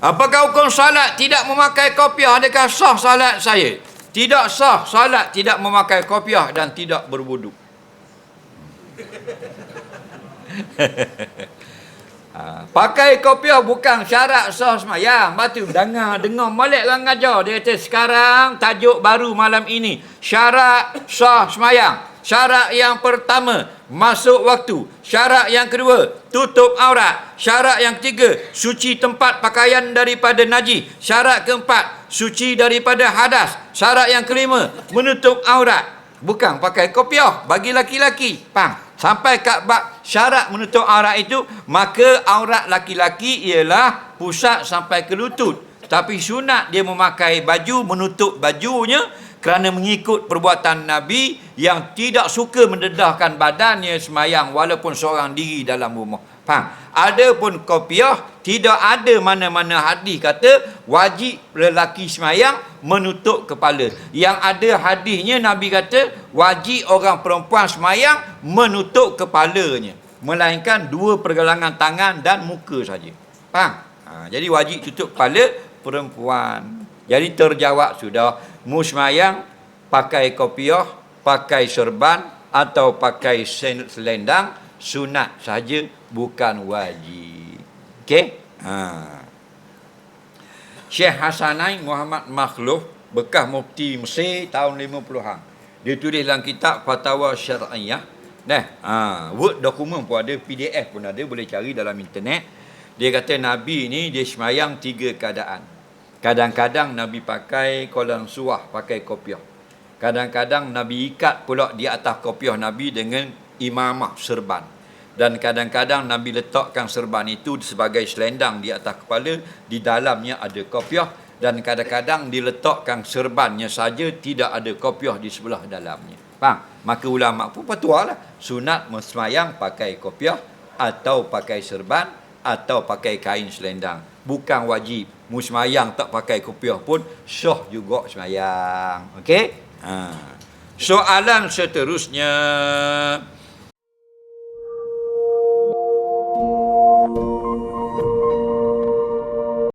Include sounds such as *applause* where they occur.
Apakah hukum salat tidak memakai kopiah? Adakah sah salat saya? Tidak sah salat tidak memakai kopiah dan tidak berwuduk. *laughs* ha, pakai kopiah bukan syarat sah semayang. Batu dengar dengar molek orang ajar dia kata sekarang tajuk baru malam ini syarat sah semayang. Syarat yang pertama, masuk waktu. Syarat yang kedua, tutup aurat. Syarat yang ketiga, suci tempat pakaian daripada najis. Syarat keempat, suci daripada hadas. Syarat yang kelima, menutup aurat. Bukan pakai kopiah bagi laki-laki. Faham? Sampai kat bab syarat menutup aurat itu, maka aurat laki-laki ialah pusat sampai ke lutut. Tapi sunat dia memakai baju, menutup bajunya kerana mengikut perbuatan Nabi yang tidak suka mendedahkan badannya semayang walaupun seorang diri dalam rumah. Faham? Adapun kopiah tidak ada mana-mana hadis kata wajib lelaki semayang menutup kepala. Yang ada hadisnya Nabi kata wajib orang perempuan semayang menutup kepalanya. Melainkan dua pergelangan tangan dan muka saja. Faham? Ha, jadi wajib tutup kepala perempuan. Jadi terjawab sudah mu semayang pakai kopiah, pakai serban atau pakai selendang sunat saja bukan wajib. Okey? Ha. Syekh Hasanain Muhammad Makhluf bekas mufti Mesir tahun 50-an. Dia tulis dalam kitab Fatwa Syar'iyah. Nah, ha, word dokumen pun ada, PDF pun ada, boleh cari dalam internet. Dia kata Nabi ni dia semayang tiga keadaan. Kadang-kadang Nabi pakai kolam suah, pakai kopiah. Kadang-kadang Nabi ikat pula di atas kopiah Nabi dengan imamah serban. Dan kadang-kadang Nabi letakkan serban itu sebagai selendang di atas kepala, di dalamnya ada kopiah. Dan kadang-kadang diletakkan serbannya saja, tidak ada kopiah di sebelah dalamnya. Faham? Maka ulama pun patualah. Sunat semayang pakai kopiah atau pakai serban atau pakai kain selendang. Bukan wajib mu semayang tak pakai kopiah pun syah juga semayang. Okey? Ha. soalan seterusnya. thank you